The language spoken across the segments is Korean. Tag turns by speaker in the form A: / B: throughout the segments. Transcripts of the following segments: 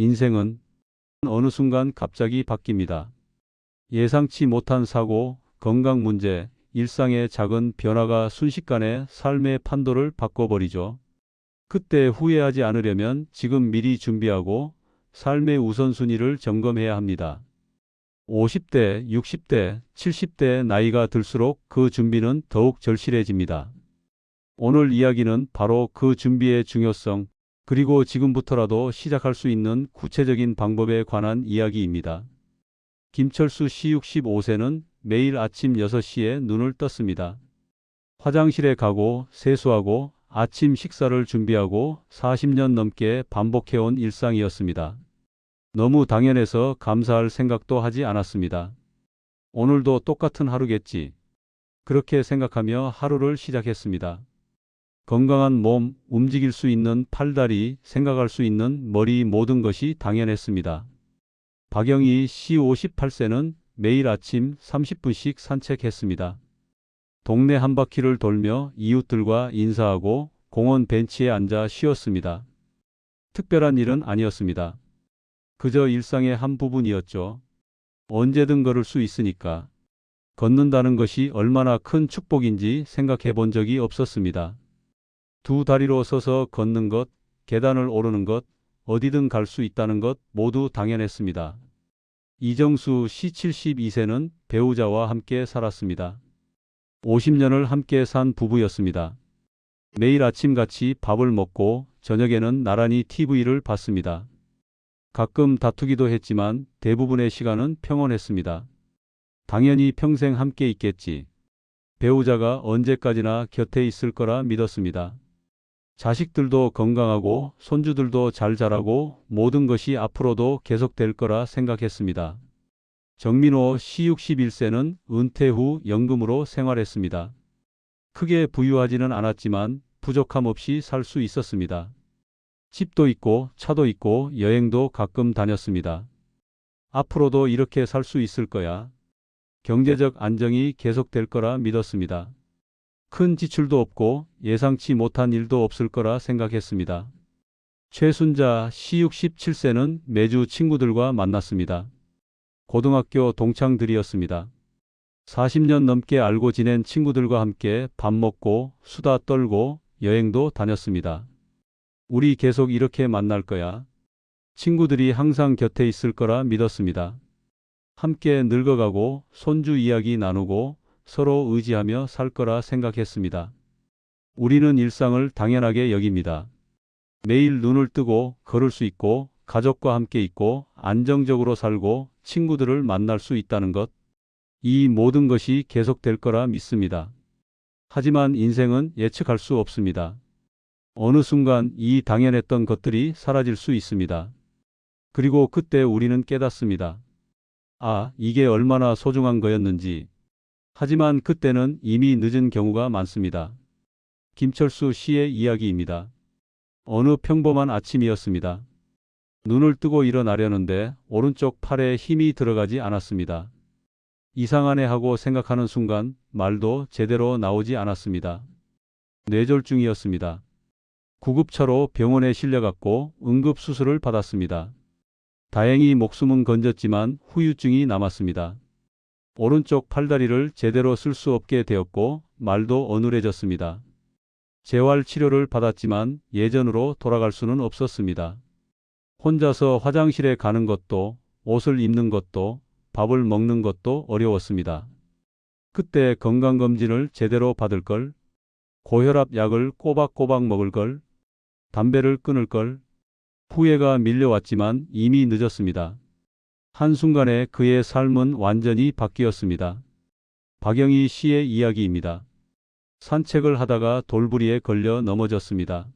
A: 인생은 어느 순간 갑자기 바뀝니다. 예상치 못한 사고, 건강 문제, 일상의 작은 변화가 순식간에 삶의 판도를 바꿔버리죠. 그때 후회하지 않으려면 지금 미리 준비하고 삶의 우선순위를 점검해야 합니다. 50대, 60대, 70대 나이가 들수록 그 준비는 더욱 절실해집니다. 오늘 이야기는 바로 그 준비의 중요성, 그리고 지금부터라도 시작할 수 있는 구체적인 방법에 관한 이야기입니다. 김철수 씨 65세는 매일 아침 6시에 눈을 떴습니다. 화장실에 가고 세수하고 아침 식사를 준비하고 40년 넘게 반복해온 일상이었습니다. 너무 당연해서 감사할 생각도 하지 않았습니다. 오늘도 똑같은 하루겠지. 그렇게 생각하며 하루를 시작했습니다. 건강한 몸, 움직일 수 있는 팔다리, 생각할 수 있는 머리 모든 것이 당연했습니다. 박영희 씨 58세는 매일 아침 30분씩 산책했습니다. 동네 한 바퀴를 돌며 이웃들과 인사하고 공원 벤치에 앉아 쉬었습니다. 특별한 일은 아니었습니다. 그저 일상의 한 부분이었죠. 언제든 걸을 수 있으니까. 걷는다는 것이 얼마나 큰 축복인지 생각해 본 적이 없었습니다. 두 다리로 서서 걷는 것, 계단을 오르는 것, 어디든 갈 수 있다는 것 모두 당연했습니다. 이정수 씨 72세는 배우자와 함께 살았습니다. 50년을 함께 산 부부였습니다. 매일 아침 같이 밥을 먹고 저녁에는 나란히 TV를 봤습니다. 가끔 다투기도 했지만 대부분의 시간은 평온했습니다. 당연히 평생 함께 있겠지. 배우자가 언제까지나 곁에 있을 거라 믿었습니다. 자식들도 건강하고 손주들도 잘 자라고 모든 것이 앞으로도 계속될 거라 생각했습니다. 정민호 씨 61세는 은퇴 후 연금으로 생활했습니다. 크게 부유하지는 않았지만 부족함 없이 살 수 있었습니다. 집도 있고 차도 있고 여행도 가끔 다녔습니다. 앞으로도 이렇게 살 수 있을 거야. 경제적 안정이 계속될 거라 믿었습니다. 큰 지출도 없고 예상치 못한 일도 없을 거라 생각했습니다. 최순자 씨 67세는 매주 친구들과 만났습니다. 고등학교 동창들이었습니다. 40년 넘게 알고 지낸 친구들과 함께 밥 먹고 수다 떨고 여행도 다녔습니다. 우리 계속 이렇게 만날 거야. 친구들이 항상 곁에 있을 거라 믿었습니다. 함께 늙어가고 손주 이야기 나누고 서로 의지하며 살 거라 생각했습니다. 우리는 일상을 당연하게 여깁니다. 매일 눈을 뜨고 걸을 수 있고 가족과 함께 있고 안정적으로 살고 친구들을 만날 수 있다는 것. 이 모든 것이 계속될 거라 믿습니다. 하지만 인생은 예측할 수 없습니다. 어느 순간 이 당연했던 것들이 사라질 수 있습니다. 그리고 그때 우리는 깨닫습니다. 아, 이게 얼마나 소중한 거였는지. 하지만 그때는 이미 늦은 경우가 많습니다. 김철수 씨의 이야기입니다. 어느 평범한 아침이었습니다. 눈을 뜨고 일어나려는데 오른쪽 팔에 힘이 들어가지 않았습니다. 이상하네 하고 생각하는 순간 말도 제대로 나오지 않았습니다. 뇌졸중이었습니다. 구급차로 병원에 실려갔고 응급수술을 받았습니다. 다행히 목숨은 건졌지만 후유증이 남았습니다. 오른쪽 팔다리를 제대로 쓸 수 없게 되었고 말도 어눌해졌습니다. 재활 치료를 받았지만 예전으로 돌아갈 수는 없었습니다. 혼자서 화장실에 가는 것도 옷을 입는 것도 밥을 먹는 것도 어려웠습니다. 그때 건강검진을 제대로 받을 걸, 고혈압 약을 꼬박꼬박 먹을 걸, 담배를 끊을 걸, 후회가 밀려왔지만 이미 늦었습니다. 한순간에 그의 삶은 완전히 바뀌었습니다. 박영희 씨의 이야기입니다. 산책을 하다가 돌부리에 걸려 넘어졌습니다.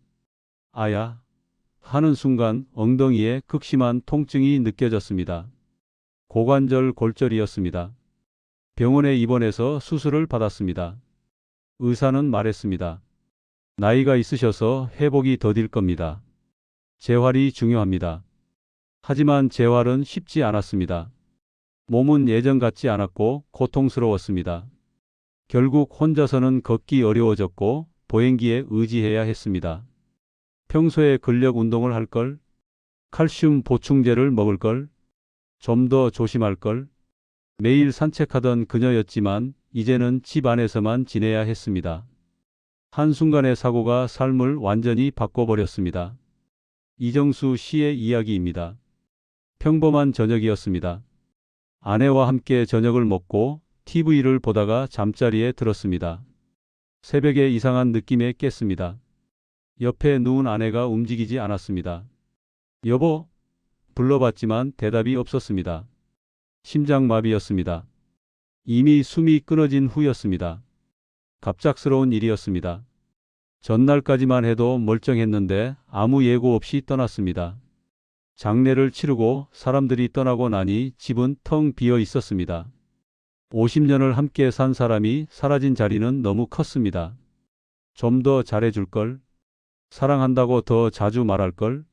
A: 아야 하는 순간 엉덩이에 극심한 통증이 느껴졌습니다. 고관절 골절이었습니다. 병원에 입원해서 수술을 받았습니다. 의사는 말했습니다. 나이가 있으셔서 회복이 더딜 겁니다. 재활이 중요합니다. 하지만 재활은 쉽지 않았습니다. 몸은 예전 같지 않았고 고통스러웠습니다. 결국 혼자서는 걷기 어려워졌고 보행기에 의지해야 했습니다. 평소에 근력 운동을 할 걸, 칼슘 보충제를 먹을 걸. 좀 더 조심할 걸. 매일 산책하던 그녀였지만 이제는 집 안에서만 지내야 했습니다. 한순간의 사고가 삶을 완전히 바꿔버렸습니다. 이정수 씨의 이야기입니다. 평범한 저녁이었습니다. 아내와 함께 저녁을 먹고 TV를 보다가 잠자리에 들었습니다. 새벽에 이상한 느낌에 깼습니다. 옆에 누운 아내가 움직이지 않았습니다. 여보? 불러봤지만 대답이 없었습니다. 심장마비였습니다. 이미 숨이 끊어진 후였습니다. 갑작스러운 일이었습니다. 전날까지만 해도 멀쩡했는데 아무 예고 없이 떠났습니다. 장례를 치르고 사람들이 떠나고 나니 집은 텅 비어 있었습니다. 50년을 함께 산 사람이 사라진 자리는 너무 컸습니다. 좀 더 잘해줄 걸. 사랑한다고 더 자주 말할 걸.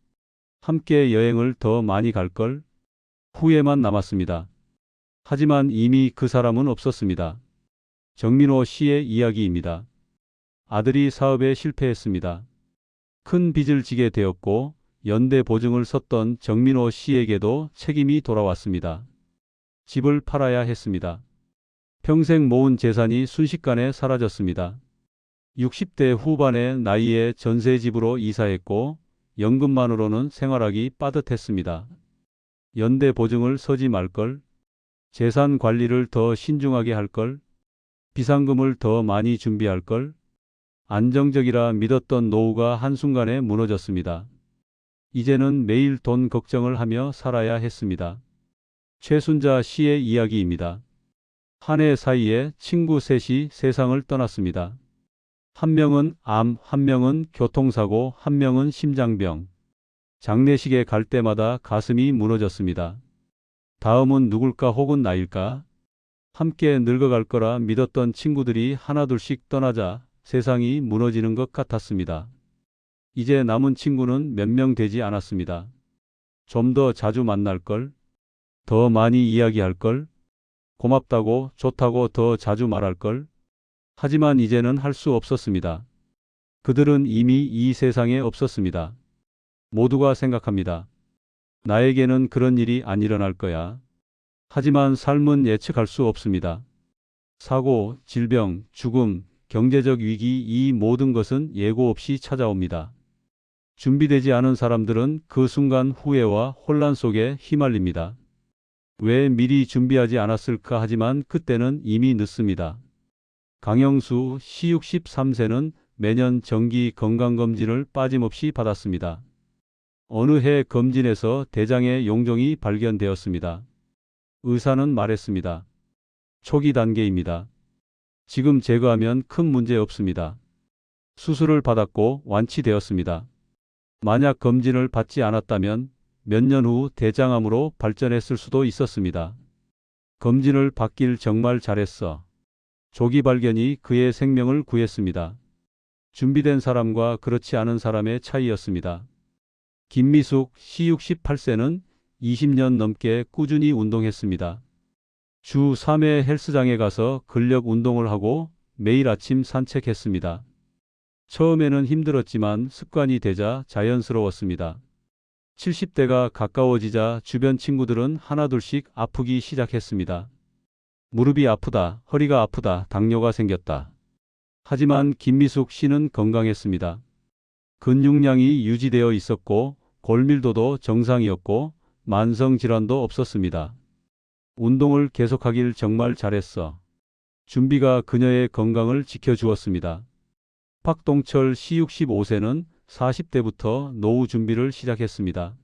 A: 함께 여행을 더 많이 갈 걸. 후회만 남았습니다. 하지만 이미 그 사람은 없었습니다. 정민호 씨의 이야기입니다. 아들이 사업에 실패했습니다. 큰 빚을 지게 되었고 연대 보증을 섰던 정민호 씨에게도 책임이 돌아왔습니다. 집을 팔아야 했습니다. 평생 모은 재산이 순식간에 사라졌습니다. 60대 후반의 나이에 전세집으로 이사했고 연금만으로는 생활하기 빠듯했습니다. 연대 보증을 서지 말걸, 재산 관리를 더 신중하게 할걸, 비상금을 더 많이 준비할걸, 안정적이라 믿었던 노후가 한순간에 무너졌습니다. 이제는 매일 돈 걱정을 하며 살아야 했습니다. 최순자 씨의 이야기입니다. 한 해 사이에 친구 셋이 세상을 떠났습니다. 한 명은 암, 한 명은 교통사고, 한 명은 심장병. 장례식에 갈 때마다 가슴이 무너졌습니다. 다음은 누굴까 혹은 나일까? 함께 늙어갈 거라 믿었던 친구들이 하나둘씩 떠나자 세상이 무너지는 것 같았습니다. 이제 남은 친구는 몇 명 되지 않았습니다. 좀 더 자주 만날 걸, 더 많이 이야기할 걸, 고맙다고 좋다고 더 자주 말할 걸. 하지만 이제는 할 수 없었습니다. 그들은 이미 이 세상에 없었습니다. 모두가 생각합니다. 나에게는 그런 일이 안 일어날 거야. 하지만 삶은 예측할 수 없습니다. 사고, 질병, 죽음, 경제적 위기 이 모든 것은 예고 없이 찾아옵니다. 준비되지 않은 사람들은 그 순간 후회와 혼란 속에 휘말립니다. 왜 미리 준비하지 않았을까 하지만 그때는 이미 늦습니다. 강영수 시 63세는 매년 정기 건강검진을 빠짐없이 받았습니다. 어느 해 검진에서 대장의 용종이 발견되었습니다. 의사는 말했습니다. 초기 단계입니다. 지금 제거하면 큰 문제 없습니다. 수술을 받았고 완치되었습니다. 만약 검진을 받지 않았다면 몇 년 후 대장암으로 발전했을 수도 있었습니다. 검진을 받길 정말 잘했어. 조기 발견이 그의 생명을 구했습니다. 준비된 사람과 그렇지 않은 사람의 차이였습니다. 김미숙 시 68세는 20년 넘게 꾸준히 운동했습니다. 주 3회 헬스장에 가서 근력 운동을 하고 매일 아침 산책했습니다. 처음에는 힘들었지만 습관이 되자 자연스러웠습니다. 70대가 가까워지자 주변 친구들은 하나둘씩 아프기 시작했습니다. 무릎이 아프다, 허리가 아프다, 당뇨가 생겼다. 하지만 김미숙 씨는 건강했습니다. 근육량이 유지되어 있었고 골밀도도 정상이었고 만성 질환도 없었습니다. 운동을 계속하길 정말 잘했어. 준비가 그녀의 건강을 지켜주었습니다. 박동철 시 65세는 40대부터 노후 준비를 시작했습니다.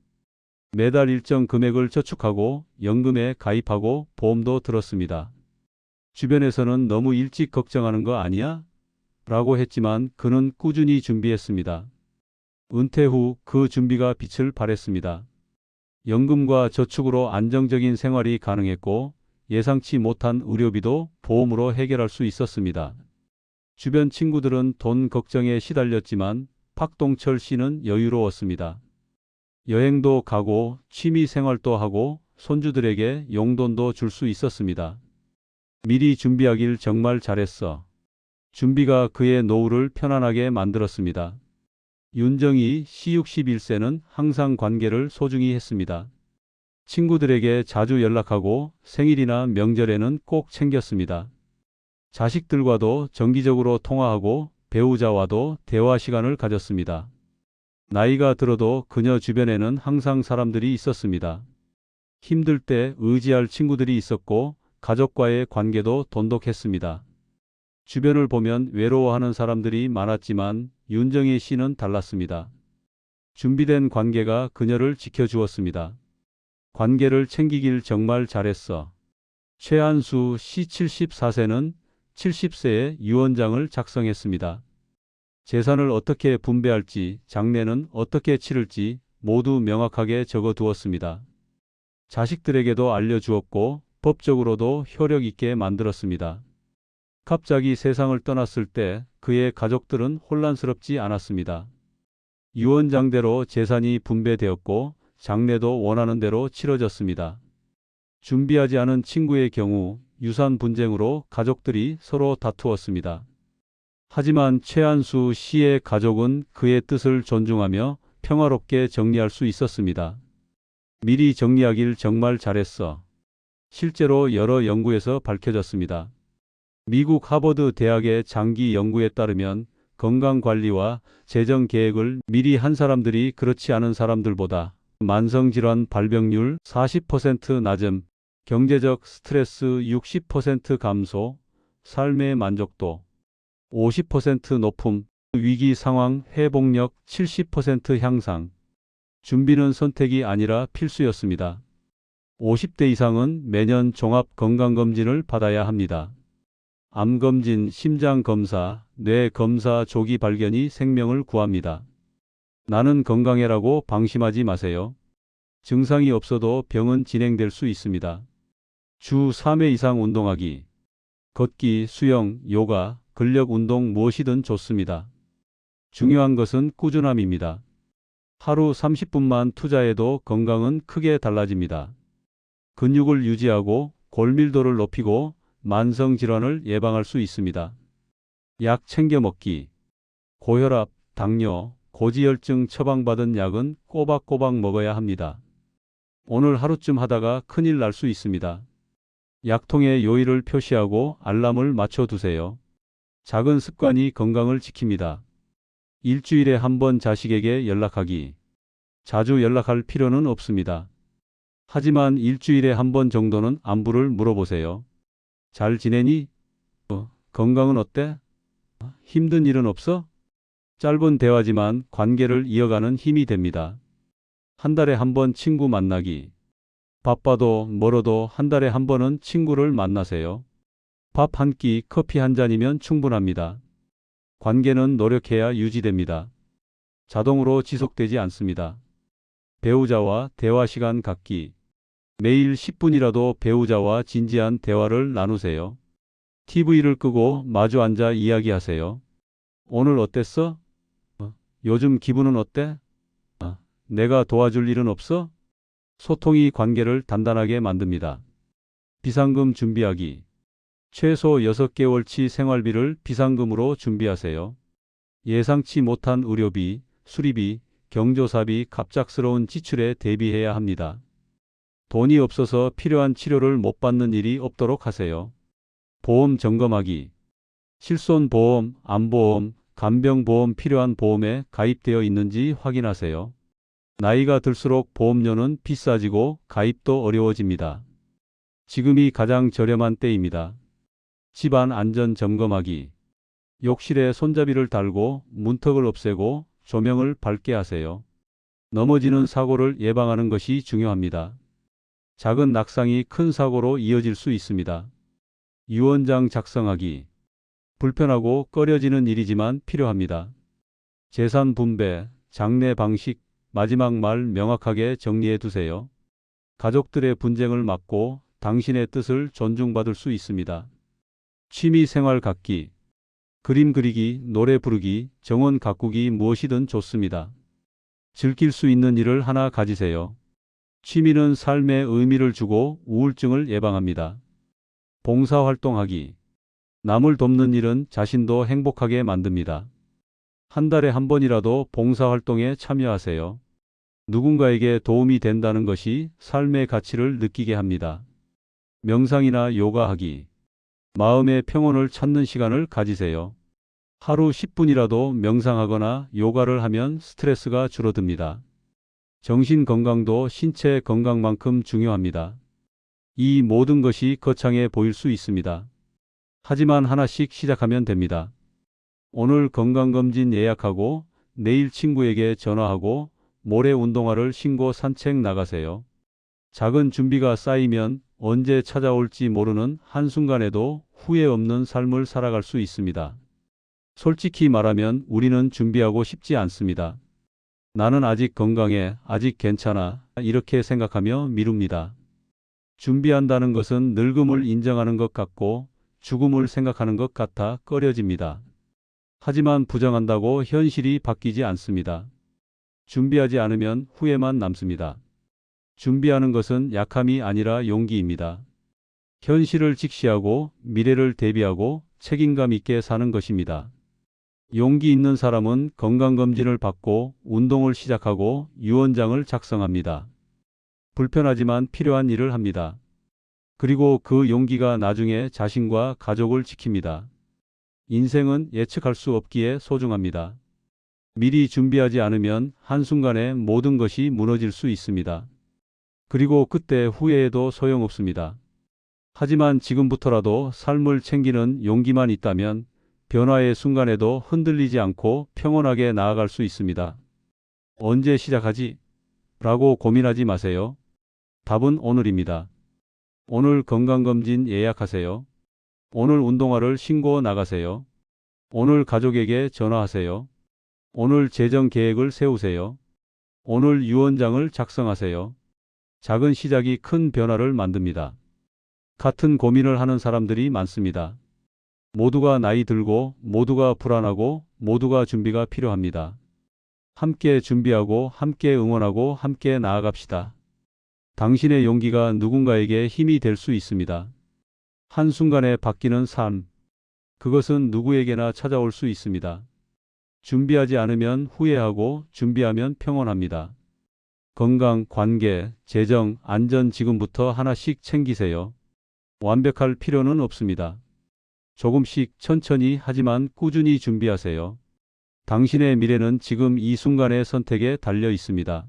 A: 매달 일정 금액을 저축하고 연금에 가입하고 보험도 들었습니다. 주변에서는 너무 일찍 걱정하는 거 아니야? 라고 했지만 그는 꾸준히 준비했습니다. 은퇴 후 그 준비가 빛을 발했습니다. 연금과 저축으로 안정적인 생활이 가능했고 예상치 못한 의료비도 보험으로 해결할 수 있었습니다. 주변 친구들은 돈 걱정에 시달렸지만 박동철 씨는 여유로웠습니다. 여행도 가고 취미 생활도 하고 손주들에게 용돈도 줄 수 있었습니다. 미리 준비하길 정말 잘했어. 준비가 그의 노후를 편안하게 만들었습니다. 윤정희 씨 61세는 항상 관계를 소중히 했습니다. 친구들에게 자주 연락하고 생일이나 명절에는 꼭 챙겼습니다. 자식들과도 정기적으로 통화하고 배우자와도 대화 시간을 가졌습니다. 나이가 들어도 그녀 주변에는 항상 사람들이 있었습니다. 힘들 때 의지할 친구들이 있었고 가족과의 관계도 돈독했습니다. 주변을 보면 외로워하는 사람들이 많았지만 윤정희 씨는 달랐습니다. 준비된 관계가 그녀를 지켜주었습니다. 관계를 챙기길 정말 잘했어. 최한수 씨 74세는 70세에 유언장을 작성했습니다. 재산을 어떻게 분배할지, 장례는 어떻게 치를지 모두 명확하게 적어 두었습니다. 자식들에게도 알려주었고 법적으로도 효력 있게 만들었습니다. 갑자기 세상을 떠났을 때 그의 가족들은 혼란스럽지 않았습니다. 유언장대로 재산이 분배되었고 장례도 원하는 대로 치러졌습니다. 준비하지 않은 친구의 경우 유산 분쟁으로 가족들이 서로 다투었습니다. 하지만 최한수 씨의 가족은 그의 뜻을 존중하며 평화롭게 정리할 수 있었습니다. 미리 정리하길 정말 잘했어. 실제로 여러 연구에서 밝혀졌습니다. 미국 하버드 대학의 장기 연구에 따르면 건강관리와 재정 계획을 미리 한 사람들이 그렇지 않은 사람들보다 만성질환 발병률 40% 낮음, 경제적 스트레스 60% 감소, 삶의 만족도 50% 높음, 위기 상황 회복력 70% 향상. 준비는 선택이 아니라 필수였습니다. 50대 이상은 매년 종합 건강검진을 받아야 합니다. 암검진, 심장검사, 뇌검사 조기 발견이 생명을 구합니다. 나는 건강해라고 방심하지 마세요. 증상이 없어도 병은 진행될 수 있습니다. 주 3회 이상 운동하기. 걷기, 수영, 요가, 근력 운동 무엇이든 좋습니다. 중요한 것은 꾸준함입니다. 하루 30분만 투자해도 건강은 크게 달라집니다. 근육을 유지하고 골밀도를 높이고 만성 질환을 예방할 수 있습니다. 약 챙겨 먹기. 고혈압, 당뇨, 고지혈증 처방받은 약은 꼬박꼬박 먹어야 합니다. 오늘 하루쯤 하다가 큰일 날 수 있습니다. 약통에 요일을 표시하고 알람을 맞춰 두세요. 작은 습관이 건강을 지킵니다. 일주일에 한 번 자식에게 연락하기. 자주 연락할 필요는 없습니다. 하지만 일주일에 한 번 정도는 안부를 물어보세요. 잘 지내니? 어, 건강은 어때? 힘든 일은 없어? 짧은 대화지만 관계를 이어가는 힘이 됩니다. 한 달에 한 번 친구 만나기. 바빠도 멀어도 한 달에 한 번은 친구를 만나세요. 밥 한 끼, 커피 한 잔이면 충분합니다. 관계는 노력해야 유지됩니다. 자동으로 지속되지 않습니다. 배우자와 대화 시간 갖기. 매일 10분이라도 배우자와 진지한 대화를 나누세요. TV를 끄고 마주 앉아 이야기하세요. 오늘 어땠어? 어, 요즘 기분은 어때? 아, 내가 도와줄 일은 없어? 소통이 관계를 단단하게 만듭니다. 비상금 준비하기. 최소 6개월치 생활비를 비상금으로 준비하세요. 예상치 못한 의료비, 수리비, 경조사비, 갑작스러운 지출에 대비해야 합니다. 돈이 없어서 필요한 치료를 못 받는 일이 없도록 하세요. 보험 점검하기. 실손보험, 암보험, 간병보험 필요한 보험에 가입되어 있는지 확인하세요. 나이가 들수록 보험료는 비싸지고 가입도 어려워집니다. 지금이 가장 저렴한 때입니다. 집안 안전 점검하기. 욕실에 손잡이를 달고 문턱을 없애고 조명을 밝게 하세요. 넘어지는 사고를 예방하는 것이 중요합니다. 작은 낙상이 큰 사고로 이어질 수 있습니다. 유언장 작성하기. 불편하고 꺼려지는 일이지만 필요합니다. 재산 분배, 장례 방식, 마지막 말 명확하게 정리해 두세요. 가족들의 분쟁을 막고 당신의 뜻을 존중받을 수 있습니다. 취미 생활 갖기, 그림 그리기, 노래 부르기, 정원 가꾸기 무엇이든 좋습니다. 즐길 수 있는 일을 하나 가지세요. 취미는 삶에 의미를 주고 우울증을 예방합니다. 봉사활동하기. 남을 돕는 일은 자신도 행복하게 만듭니다. 한 달에 한 번이라도 봉사활동에 참여하세요. 누군가에게 도움이 된다는 것이 삶의 가치를 느끼게 합니다. 명상이나 요가하기. 마음의 평온을 찾는 시간을 가지세요. 하루 10분이라도 명상하거나 요가를 하면 스트레스가 줄어듭니다. 정신 건강도 신체 건강만큼 중요합니다. 이 모든 것이 거창해 보일 수 있습니다. 하지만 하나씩 시작하면 됩니다. 오늘 건강검진 예약하고 내일 친구에게 전화하고 모레 운동화를 신고 산책 나가세요. 작은 준비가 쌓이면 언제 찾아올지 모르는 한순간에도 후회 없는 삶을 살아갈 수 있습니다. 솔직히 말하면 우리는 준비하고 싶지 않습니다. 나는 아직 건강해, 아직 괜찮아, 이렇게 생각하며 미룹니다. 준비한다는 것은 늙음을 인정하는 것 같고 죽음을 생각하는 것 같아 꺼려집니다. 하지만 부정한다고 현실이 바뀌지 않습니다. 준비하지 않으면 후회만 남습니다. 준비하는 것은 약함이 아니라 용기입니다. 현실을 직시하고 미래를 대비하고 책임감 있게 사는 것입니다. 용기 있는 사람은 건강검진을 받고 운동을 시작하고 유언장을 작성합니다. 불편하지만 필요한 일을 합니다. 그리고 그 용기가 나중에 자신과 가족을 지킵니다. 인생은 예측할 수 없기에 소중합니다. 미리 준비하지 않으면 한순간에 모든 것이 무너질 수 있습니다. 그리고 그때 후회해도 소용없습니다. 하지만 지금부터라도 삶을 챙기는 용기만 있다면 변화의 순간에도 흔들리지 않고 평온하게 나아갈 수 있습니다. 언제 시작하지? 라고 고민하지 마세요. 답은 오늘입니다. 오늘 건강검진 예약하세요. 오늘 운동화를 신고 나가세요. 오늘 가족에게 전화하세요. 오늘 재정 계획을 세우세요. 오늘 유언장을 작성하세요. 작은 시작이 큰 변화를 만듭니다. 같은 고민을 하는 사람들이 많습니다. 모두가 나이 들고 모두가 불안하고 모두가 준비가 필요합니다. 함께 준비하고 함께 응원하고 함께 나아갑시다. 당신의 용기가 누군가에게 힘이 될 수 있습니다. 한순간에 바뀌는 삶. 그것은 누구에게나 찾아올 수 있습니다. 준비하지 않으면 후회하고 준비하면 평온합니다. 건강, 관계, 재정, 안전 지금부터 하나씩 챙기세요. 완벽할 필요는 없습니다. 조금씩 천천히 하지만 꾸준히 준비하세요. 당신의 미래는 지금 이 순간의 선택에 달려 있습니다.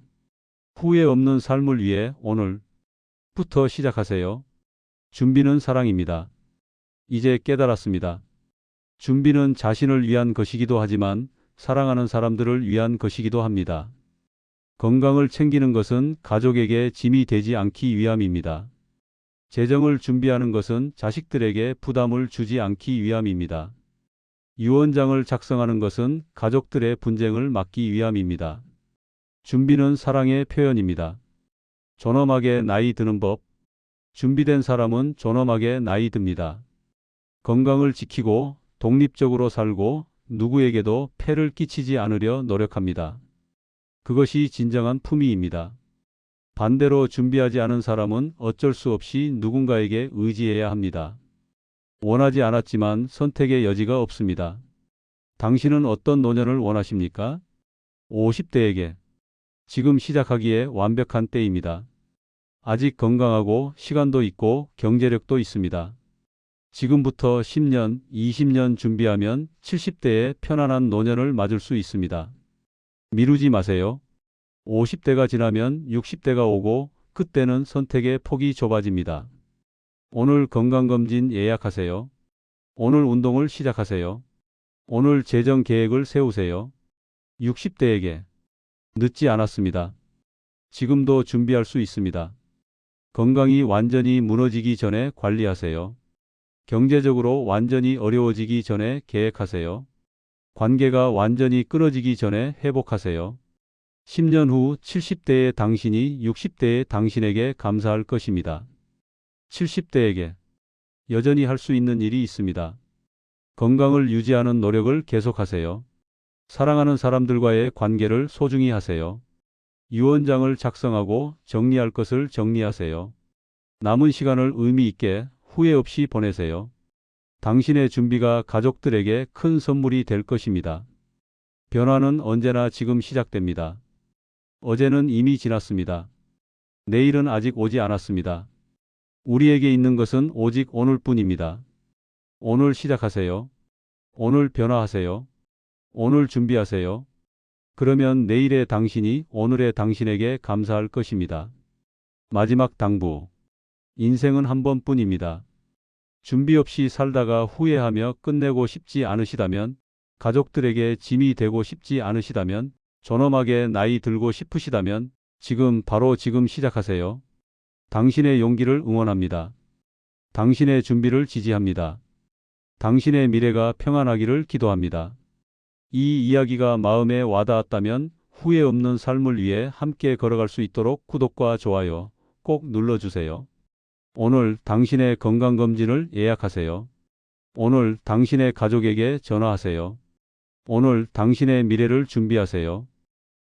A: 후회 없는 삶을 위해 오늘부터 시작하세요. 준비는 사랑입니다. 이제 깨달았습니다. 준비는 자신을 위한 것이기도 하지만 사랑하는 사람들을 위한 것이기도 합니다. 건강을 챙기는 것은 가족에게 짐이 되지 않기 위함입니다. 재정을 준비하는 것은 자식들에게 부담을 주지 않기 위함입니다. 유언장을 작성하는 것은 가족들의 분쟁을 막기 위함입니다. 준비는 사랑의 표현입니다. 존엄하게 나이 드는 법. 준비된 사람은 존엄하게 나이 듭니다. 건강을 지키고 독립적으로 살고 누구에게도 폐를 끼치지 않으려 노력합니다. 그것이 진정한 품위입니다. 반대로 준비하지 않은 사람은 어쩔 수 없이 누군가에게 의지해야 합니다. 원하지 않았지만 선택의 여지가 없습니다. 당신은 어떤 노년을 원하십니까? 50대에게 지금 시작하기에 완벽한 때입니다. 아직 건강하고 시간도 있고 경제력도 있습니다. 지금부터 10년, 20년 준비하면 70대에 편안한 노년을 맞을 수 있습니다. 미루지 마세요. 50대가 지나면 60대가 오고 그때는 선택의 폭이 좁아집니다. 오늘 건강검진 예약하세요. 오늘 운동을 시작하세요. 오늘 재정 계획을 세우세요. 60대에게 늦지 않았습니다. 지금도 준비할 수 있습니다. 건강이 완전히 무너지기 전에 관리하세요. 경제적으로 완전히 어려워지기 전에 계획하세요. 관계가 완전히 끊어지기 전에 회복하세요. 10년 후 70대의 당신이 60대의 당신에게 감사할 것입니다. 70대에게 여전히 할 수 있는 일이 있습니다. 건강을 유지하는 노력을 계속하세요. 사랑하는 사람들과의 관계를 소중히 하세요. 유언장을 작성하고 정리할 것을 정리하세요. 남은 시간을 의미 있게 후회 없이 보내세요. 당신의 준비가 가족들에게 큰 선물이 될 것입니다. 변화는 언제나 지금 시작됩니다. 어제는 이미 지났습니다. 내일은 아직 오지 않았습니다. 우리에게 있는 것은 오직 오늘 뿐입니다. 오늘 시작하세요. 오늘 변화하세요. 오늘 준비하세요. 그러면 내일의 당신이 오늘의 당신에게 감사할 것입니다. 마지막 당부. 인생은 한 번뿐입니다. 준비 없이 살다가 후회하며 끝내고 싶지 않으시다면, 가족들에게 짐이 되고 싶지 않으시다면, 존엄하게 나이 들고 싶으시다면, 지금 바로 지금 시작하세요. 당신의 용기를 응원합니다. 당신의 준비를 지지합니다. 당신의 미래가 평안하기를 기도합니다. 이 이야기가 마음에 와닿았다면 후회 없는 삶을 위해 함께 걸어갈 수 있도록 구독과 좋아요 꼭 눌러주세요. 오늘 당신의 건강검진을 예약하세요. 오늘 당신의 가족에게 전화하세요. 오늘 당신의 미래를 준비하세요.